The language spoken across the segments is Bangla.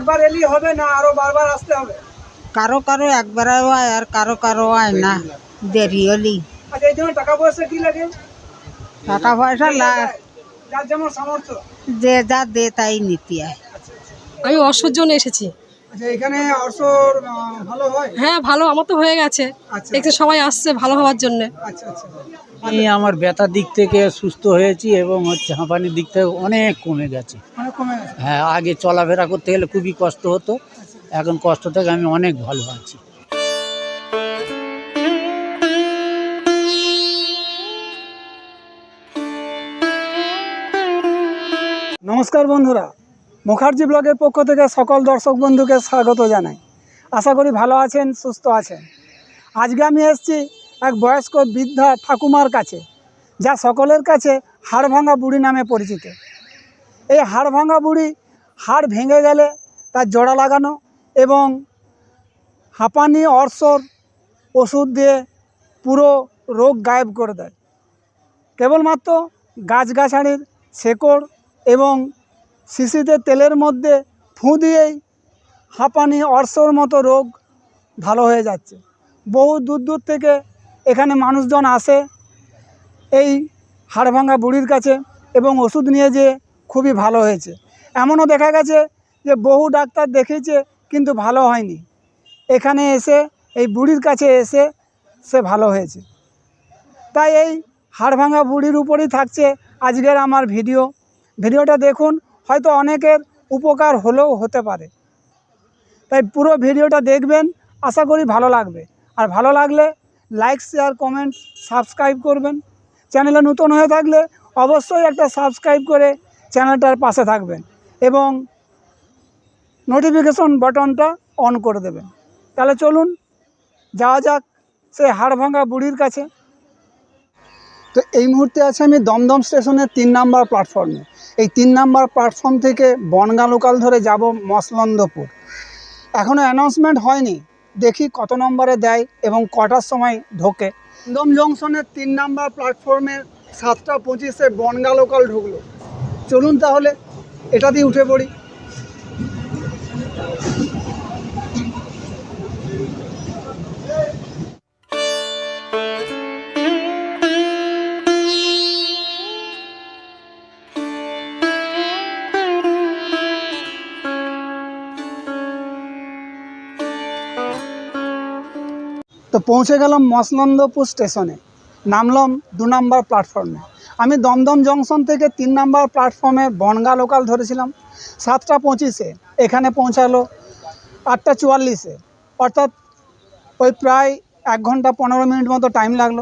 একবার এলি হবে না আরও বারবার আসতে হবে? কারও কারও একবার হয় আর কারও কারও হয় না। দেরি হলি। আচ্ছা এই জন্য টাকা পয়সা কি লাগে? টাকা পয়সা লাগে? যার যেমন সামর্থ্য। যে যা দে তাই নিতে আয় আমি অসহ্য জন্য এসেছি। আচ্ছা এখানে অবসর ভালো হয়? হ্যাঁ ভালো আমার তো হয়ে গেছে। আচ্ছা। দেখতে সবাই আসছে ভালো হওয়ার জন্য। আচ্ছা আচ্ছা। আমি আমার ব্যথার দিক থেকে সুস্থ হয়েছি এবং হচ্ছে হাঁপানির দিক থেকে অনেক কমে গেছে। অনেক কমে গেছে? হ্যাঁ আগে চলাফেরা করতে গেলে খুবই কষ্ট হতো। এখন কষ্ট থেকে আমি অনেক ভালো আছি। নমস্কার বন্ধুরা মুখার্জি ব্লগের পক্ষ থেকে সকল দর্শক বন্ধুকে স্বাগত জানাই। আশা করি ভালো আছেন, সুস্থ আছেন। আজকে আমি এসেছি এক বয়স্ক বৃদ্ধা ঠাকুমার কাছে, যা সকলের কাছে হাড় ভাঙা বুড়ি নামে পরিচিত। এই হাড় ভাঙা বুড়ি হাড় ভেঙে গেলে তার জোড়া লাগানো এবং হাঁপানি, অর্সর, ওষুধ দিয়ে পুরো রোগ গায়েব করে দেয়। কেবলমাত্র গাছগাছালির শেকড় এবং শিশিতে তেলের মধ্যে ফুঁ দিয়েই হাঁপানি, অর্সর মতো রোগ ভালো হয়ে যাচ্ছে। বহু দূর দূর থেকে এখানে মানুষজন আসে এই হাড়ভাঙ্গা বুড়ির কাছে এবং ওষুধ নিয়ে যে খুবই ভালো হয়েছে। এমনও দেখা গেছে যে বহু ডাক্তার দেখিয়েছে কিন্তু ভালো হয়নি। এখানে এসে, এই বুড়ির কাছে এসে সে ভালো হয়েছে। তাই এই হাড়ভাঙ্গা বুড়ির উপরেই থাকছে আজকের আমার ভিডিও। ভিডিওটা দেখুন হয়তো অনেকের উপকার হলেও হতে পারে। তাই পুরো ভিডিওটা দেখবেন, আশা করি ভালো লাগবে। আর ভালো লাগলে লাইক শেয়ার কমেন্ট সাবস্ক্রাইব করবেন। চ্যানেলে নতুন হয়ে থাকলে অবশ্যই একটা সাবস্ক্রাইব করে চ্যানেলটার পাশে থাকবেন এবং নোটিফিকেশন বাটনটা অন করে দেবেন। তাহলে চলুন, যাওয়া যাক সেই হাড়ভাঙা বুড়ির কাছে। তো এই মুহূর্তে আছে আমি দমদম স্টেশনের তিন নাম্বার প্ল্যাটফর্মে এই তিন নাম্বার প্ল্যাটফর্ম থেকে বনগা লোকাল ধরে যাব মসলন্দপুর। এখনও অ্যানাউন্সমেন্ট হয়নি। দেখি কত নম্বরে দেয় এবং কটার সময় ঢোকে। দম জংশনের তিন নাম্বার প্ল্যাটফর্মে সাতটা পঁচিশে বনগা লোকাল ঢুকলো। চলুন তাহলে এটা দিয়ে উঠে পড়ি। তো পৌঁছে গেলাম মসলন্দপুর স্টেশনে। নামলাম দু নম্বর প্ল্যাটফর্মে আমি দমদম জংশন থেকে তিন নম্বর প্ল্যাটফর্মে বনগা লোকাল ধরেছিলাম। সাতটা পঁচিশে এখানে পৌঁছালো, আটটা চুয়াল্লিশে। অর্থাৎ ওই প্রায় এক ঘণ্টা পনেরো মিনিট মতো টাইম লাগল।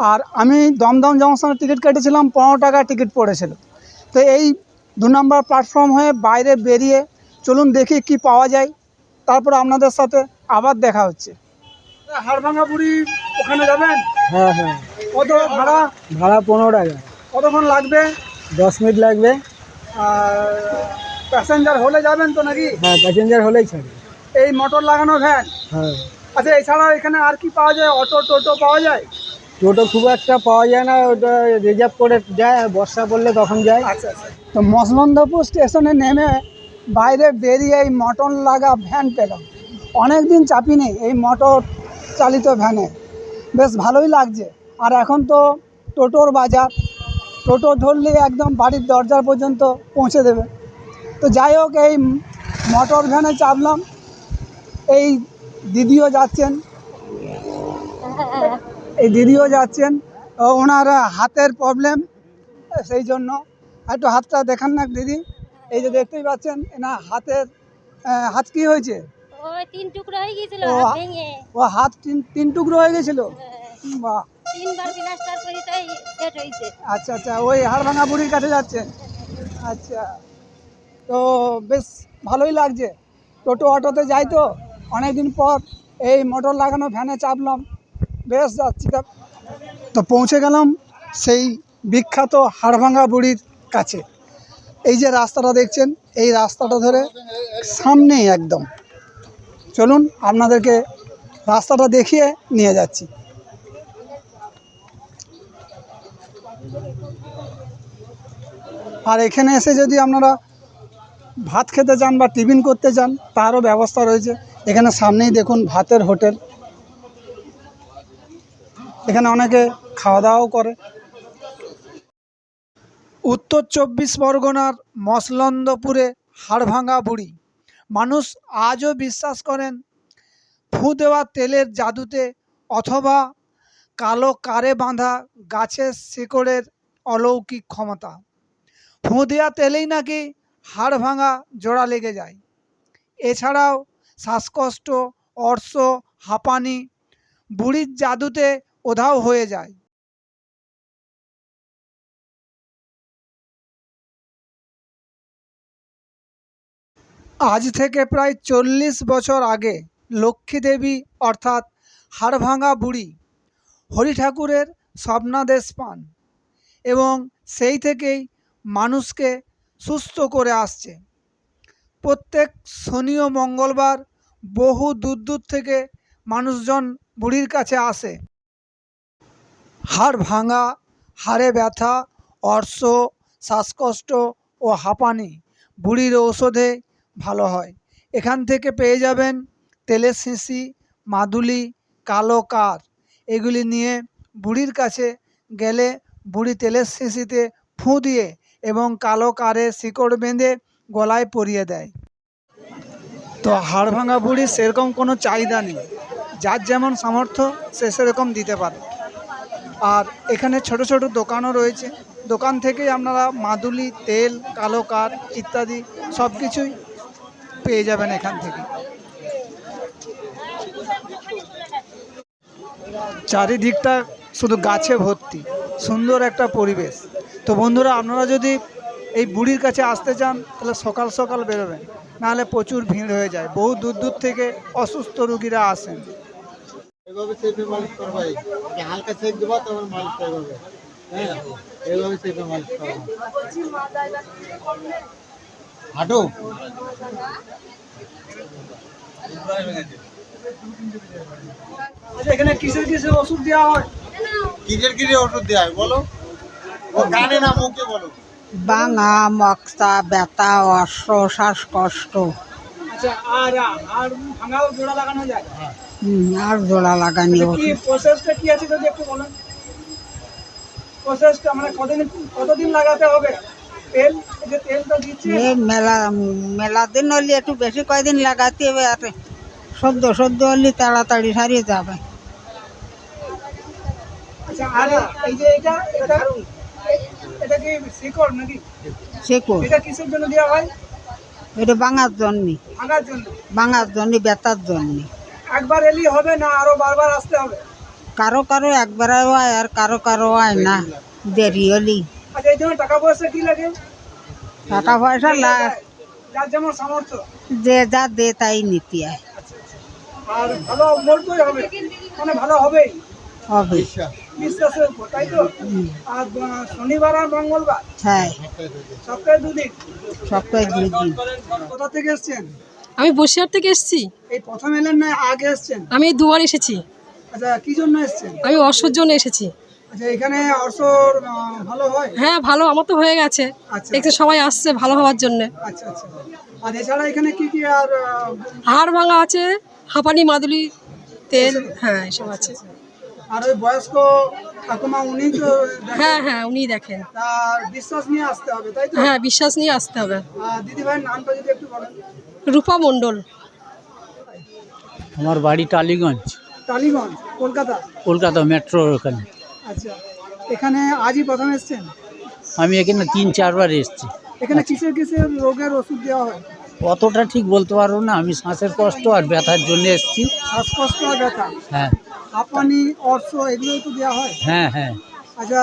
আর আমি দমদম জংশনের টিকিট কেটেছিলাম, পনেরো টাকা টিকিট পড়েছিল। তো এই দু নম্বর প্ল্যাটফর্ম হয়ে বাইরে বেরিয়ে চলুন দেখি কি পাওয়া যায়। তারপর আপনাদের সাথে আবার দেখা হচ্ছে। হাড়ভাঙা বুড়ি ওখানে যাবেন? হ্যাঁ হ্যাঁ। কত ভাড়া? ভাড়া পনেরো টাকা। কতক্ষণ লাগবে? দশ মিনিট লাগবে। আর প্যাসেঞ্জার হলে যাবেন তো নাকি? হ্যাঁ প্যাসেঞ্জার হলেই ছাড়বে। এই মোটর লাগানো ভ্যান? হ্যাঁ। আচ্ছা এছাড়া এখানে আর কি পাওয়া যায়? অটো টোটো পাওয়া যায়? টোটো খুব একটা পাওয়া যায় না ওটা রিজার্ভ করে যায় বর্ষা পড়লে তখন যায়। আচ্ছা আচ্ছা। তো মসলন্দপুর স্টেশনে নেমে বাইরে বেরিয়ে এই মটন লাগা ভ্যান পেলাম। অনেক দিন চাপিনি এই মোটর চালিত ভ্যানে। বেশ ভালোই লাগছে। আর এখন তো টোটোর বাজার। টোটো ধরলে একদম বাড়ির দরজার পর্যন্ত পৌঁছে দেবে। তো যাই হোক, এই মোটর ভ্যানে চাপলাম। এই দিদিও যাচ্ছেন। এই দিদিও যাচ্ছেন। ওনার হাতের প্রবলেম সেই জন্য। একটু হাতটা দেখান না দিদি। এই যে দেখতেই পাচ্ছেন না হাতের হাত কি হয়েছে? ওই তিন টুকরো হয়ে গিয়েছিল ও, হাত ভেঙে। ও হাত তিন তিন টুকরো হয়ে গেছিল বাহ তিনবার প্লাস্টার করি তাই সেট হয়েছে আচ্ছা আচ্ছা ওই হাড়ভাঙা বুড়ির কাছে যাচ্ছেন? আচ্ছা তো বেশ ভালোই লাগছে। টোটো অটোতে যাই তো অনেকদিন পর এই মোটর লাগানো ভ্যানে চাপলাম। বেশ যাচ্ছি তা তো পৌঁছে গেলাম সেই বিখ্যাত হাড়ভাঙা বুড়ির কাছে। এই যে রাস্তাটা দেখছেন এই রাস্তাটা ধরে সামনেই একদম চলুন আপনাদেরকে রাস্তাটা দেখিয়ে নিয়ে যাচ্ছি। আর এখানে এসে যদি আপনারা ভাত খেতে চান বা টিফিন করতে চান, তারও ব্যবস্থা রয়েছে। এখানে সামনেই দেখুন ভাতের হোটেল। এখানে অনেকে খাওয়া দাওয়াও করে। উত্তর চব্বিশ পরগনার মসলন্দপুরে হাড়ভাঙা বুড়ি। মানুষ আজও বিশ্বাস করেন, ফু দেওয়া তেলের জাদুতে অথবা কালো কারে বাঁধা গাছের শিকড়ের অলৌকিক ক্ষমতা। ফু দেওয়া তেলেই নাকি হাড় ভাঙা জোড়া লেগে যায়। এছাড়াও শ্বাসকষ্ট অর্শ হাঁপানি, বুড়ির জাদুতে ওধাও হয়ে যায়। আজ থেকে প্রায় চল্লিশ বছর আগে লক্ষ্মী দেবী অর্থাৎ হাড়ভাঙা বুড়ি হরি ঠাকুরের স্বপ্নাদেশ পান এবং সেই থেকেই মানুষকে সুস্থ করে আসছে। প্রত্যেক শনি ও মঙ্গলবার বহু দূর দূর থেকে মানুষজন বুড়ির কাছে আসে। হাড় ভাঙা হাড়ে ব্যথা অর্শ শ্বাসকষ্ট ও হাঁপানি বুড়ির ঔষধে ভালো হয়। এখান থেকে পেয়ে যাবেন তেলের শিশি, মাদুলি, কালো কার। এগুলি নিয়ে বুড়ির কাছে গেলে বুড়ি তেলের শিশিতে ফুঁ দিয়ে এবং কালো কারে শিকড় বেঁধে গলায় পরিয়ে দেয়। তো হাড় ভাঙা বুড়ির সেরকম কোনো চাহিদা নেই। যার যেমন সামর্থ্য, সে সেরকম দিতে পারে। আর এখানে ছোট ছোট দোকানও রয়েছে। দোকান থেকেই আপনারা মাদুলি, তেল, কালো কার ইত্যাদি সব কিছুই পেয়ে যাবেন এখান থেকে। চারিদিকটা শুধু গাছে ভর্তি, সুন্দর একটা পরিবেশ। তো বন্ধুরা, আপনারা যদি এই বুড়ির কাছে আসতে চান, তাহলে সকাল সকাল বেরোবেন, নাহলে প্রচুর ভিড় হয়ে যায়। বহু দূর দূর থেকে অসুস্থ রুগীরা আসেন। এভাবে সেপে মালিশ করবা এই হালকা দেবা মালিশ করবে হ্যাঁ সেপে মালিশ করবা হাঁটো। আচ্ছা এখানে কিসের কিসের ওষুধ দেওয়া হয়? কিসের কিসের ওষুধ দেওয়া হয় বলো? ও কানে না মুখে বলো? বাঙা মক্তা ব্যথা অশ্ব শ্বাসকষ্ট। আচ্ছা আর আর জোড়া লাগানো যায়? আর জোড়া লাগানি কি প্রসেসটা কি আছে যদি একটু বলেন? প্রসেসটা মানে কতদিন কতদিন লাগাতে হবে? তেল? মেলা মেলা দিন হলে একটু বেশি কয়দিন লাগাতে হবে আর সদ্য সদ্য হলে তাড়াতাড়ি সারিয়ে যাবে। আচ্ছা এটা জন্য ভাঙার একবার এলি হবে না আরও বারবার আসতে হবে? কারও কারও একবার হয় আর কারও কারও হয় না দেরি হলি। আচ্ছা এই জন্য টাকা পয়সা কি লাগে? টাকা পয়সা লা- যার যেমন সামর্থ্য। যে যা দে তাই নিতে আর ভালো বলতেই হবে। মানে ভালো হবে। বিশ্বাসের তো? আর শনিবার আর মঙ্গলবার? হ্যাঁ। সপ্তাহে দুদিন? সপ্তাহে দুই কোথা থেকে এসছেন? আমি বসিরহাট থেকে এসেছি। এই প্রথম এলেন না আগে এসছেন? আমি এই দুবার এসেছি। আচ্ছা কি জন্য এসছেন? আমি অর্শর জন্য এসেছি। আচ্ছা এখানে অর্শর ভালো হয়? হ্যাঁ ভালো আমার তো হয়ে গেছে। আচ্ছা। দেখতে সবাই আসছে ভালো হওয়ার জন্য। আচ্ছা আচ্ছা। আর এছাড়া এখানে কি কি আর হাড় ভাঙা আছে হাঁপানি মাদুলি তেল হ্যাঁ এসব আছে। আর ওই বয়স্ক ঠাকুমা উনি তো হ্যাঁ হ্যাঁ উনি দেখেন। তার বিশ্বাস নিয়ে আসতে হবে তাই তো? হ্যাঁ বিশ্বাস নিয়ে আসতে হবে। দিদি ভাইয়ের নামটা যদি একটু বলেন। রূপা মণ্ডল। আমার বাড়ি টালিগঞ্জ। টালিগঞ্জ কলকাতা? কলকাতা মেট্রোর ওখানে। আচ্ছা এখানে আজই প্রথম এসছেন? আমি এখানে তিন চারবার এসেছি। এখানে কিসের কিসের রোগের ওষুধ দেওয়া হয়? অতটা ঠিক বলতে পারব না আমি শ্বাসের কষ্ট আর ব্যথার জন্য এসেছি। শ্বাসকষ্ট আর ব্যথা? হ্যাঁ। হাঁপানি অর্শ এগুলোই তো দেওয়া হয়? হ্যাঁ হ্যাঁ। আচ্ছা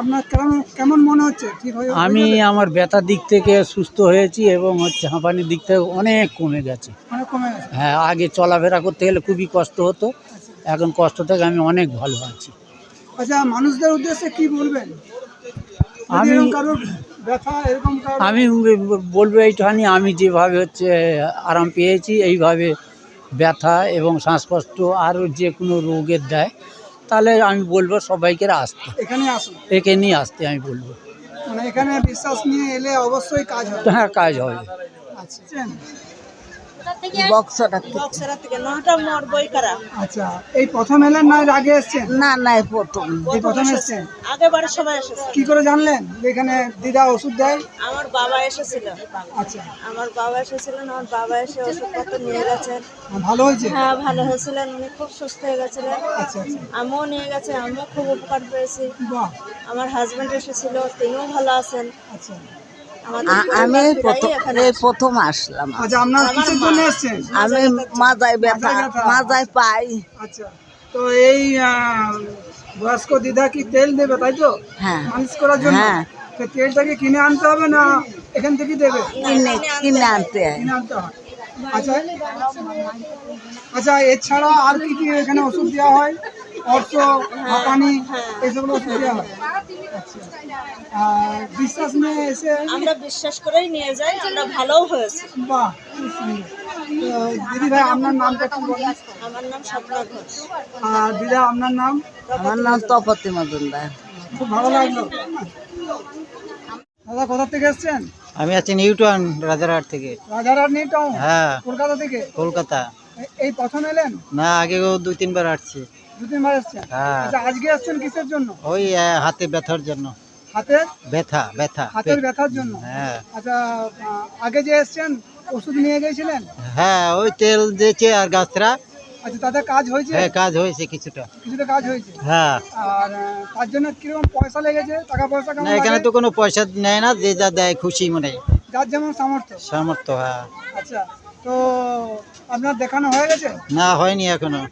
আপনার কেমন কেমন মনে হচ্ছে? ঠিক হয়ে আমি আমার ব্যথার দিক থেকে সুস্থ হয়েছি এবং হচ্ছে হাঁপানির দিক থেকে অনেক কমে গেছে। মানে কমে গেছে? হ্যাঁ আগে চলাফেরা করতে গেলে খুবই কষ্ট হতো। এখন কষ্ট থেকে আমি অনেক ভালো আছি। আচ্ছা মানুষদের উদ্দেশ্যে কি বলবেন? আমি- কারোর ব্যথা আমি বলব এইটুখানি আমি যেভাবে হচ্ছে আরাম পেয়েছি এইভাবে ব্যথা এবং শ্বাসকষ্ট আরও যে কোনো রোগের দেয় তাহলে আমি বলব সবাইকে আসতে। এখানে আসুন। আসতে আমি বলব। মানে এখানে বিশ্বাস নিয়ে এলে অবশ্যই কাজ হবে। হ্যাঁ কাজ হয় আচ্ছা। বক্সরা থেকে। নটা মোর বই করা আচ্ছা এই প্রথম এলেন না আগে এসছেন? না না এই প্রথম। এই প্রথম এসছেন? আগে সবাই এসেছে। কি করে জানলেন এখানে দিদা ওষুধ দেয়? আমার বাবা এসেছিল। আচ্ছা। আমার বাবা এসেছিলেন আমার বাবা এসে ওষুধপত্র নিয়ে গেছেন। ভালো হয়েছে? হ্যাঁ ভালো হয়েছিলেন। উনি খুব সুস্থ হয়ে গেছিলেন। আচ্ছা আচ্ছা। আমিও নিয়ে গেছে আমিও খুব উপকার পেয়েছি। আমার হাজবেন্ড এসেছিল তিনিও ভালো আছেন। আচ্ছা। আমি এই প্রথম আসলাম। আচ্ছা আমি মাজায় ব্যথা মাজায় পাই। আচ্ছা তো এই বয়স্ক দিদা কি তেল দেবে তাই তো? হ্যাঁ। মালিশ করার জন্য? হ্যাঁ। তেলটাকে কিনে আনতে হবে না এখান থেকে দেবে? কিনে কিনে আনতে হয়। কিনে আনতে হয়। আচ্ছা আচ্ছা এছাড়া আর কি কি এখানে ওষুধ দেওয়া হয়? অর্থ হাঁপানি এইসবগুলো ওষুধ দেওয়া হয়? আর বিশ্বাস নিয়ে এসে? আমরা বিশ্বাস করেই নিয়ে যাই আমরা ভালোও হয়েছে। বাহ দিদি ভাই আপনার নামটা একটু বলুন। আমার নাম স্বপ্না ঘোষ। আর দিদা আপনার নাম? আমার নাম তপতি মজুমদার। খুব ভালো লাগল। দাদা কোথা থেকে এসছেন? আমি আছি নিউটন রাজারহাট থেকে। রাজারহাট নিউ টাউন হ্যাঁ। কলকাতা থেকে? কলকাতা। এই প্রথম এলেন? না আগেও দুই তিনবার আসছি। দু তিনবার এসছেন? হ্যাঁ। আচ্ছা আজকে এসছেন কিসের জন্য? ওই হাতে ব্যথার জন্য। হাতের ব্যথা ব্যথা হাতের ব্যথার জন্য? হ্যাঁ। আচ্ছা আগে যে এসছেন ওষুধ নিয়ে গেছিলেন? হ্যাঁ ওই তেল দিয়েছে আর গাছরা। আচ্ছা কাজ হয়েছে? হ্যাঁ কাজ হয়েছে কিছুটা। কিছুটা কাজ হয়েছে? হ্যাঁ। আর তার জন্য কীরকম পয়সা লেগেছে? টাকা পয়সা কেমন এখানে তো কোনো পয়সা নেয় না যে যা দেয় খুশি মনে। যার যেমন সামর্থ্য। সামর্থ্য হ্যাঁ। আচ্ছা তো আপনার দেখানো হয়ে গেছে? না হয়নি এখনও।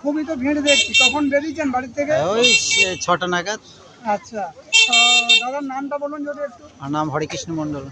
খুবই তো ভিড় দেখছি। কখন বেরিয়েছেন বাড়ির থেকে? ওই ছটা নাগাদ। আচ্ছা। দাদার নামটা বলুন যদি একটু। আর নাম হরিকৃষ্ণ মণ্ডল।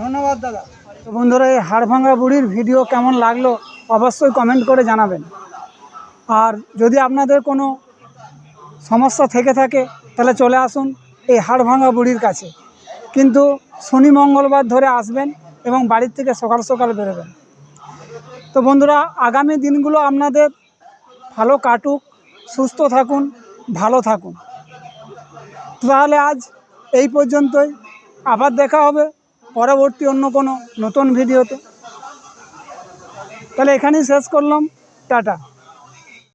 ধন্যবাদ দাদা। তো বন্ধুরা এই হাড়ভাঙ্গা বুড়ির ভিডিও কেমন লাগল অবশ্যই কমেন্ট করে জানাবেন। আর যদি আপনাদের কোনো সমস্যা থেকে থাকে তাহলে চলে আসুন এই হাড়ভাঙ্গা বুড়ির কাছে। কিন্তু শনি মঙ্গলবার ধরে আসবেন এবং বাড়ির থেকে সকাল সকাল বেরোবেন। তো বন্ধুরা আগামী দিনগুলো আপনাদের ভালো কাটুক সুস্থ থাকুন ভালো থাকুন। তাহলে আজ এই পর্যন্তই। আবার দেখা হবে পরবর্তী অন্য কোনো নতুন ভিডিওতে। তাহলে এখানেই শেষ করলাম। টাটা।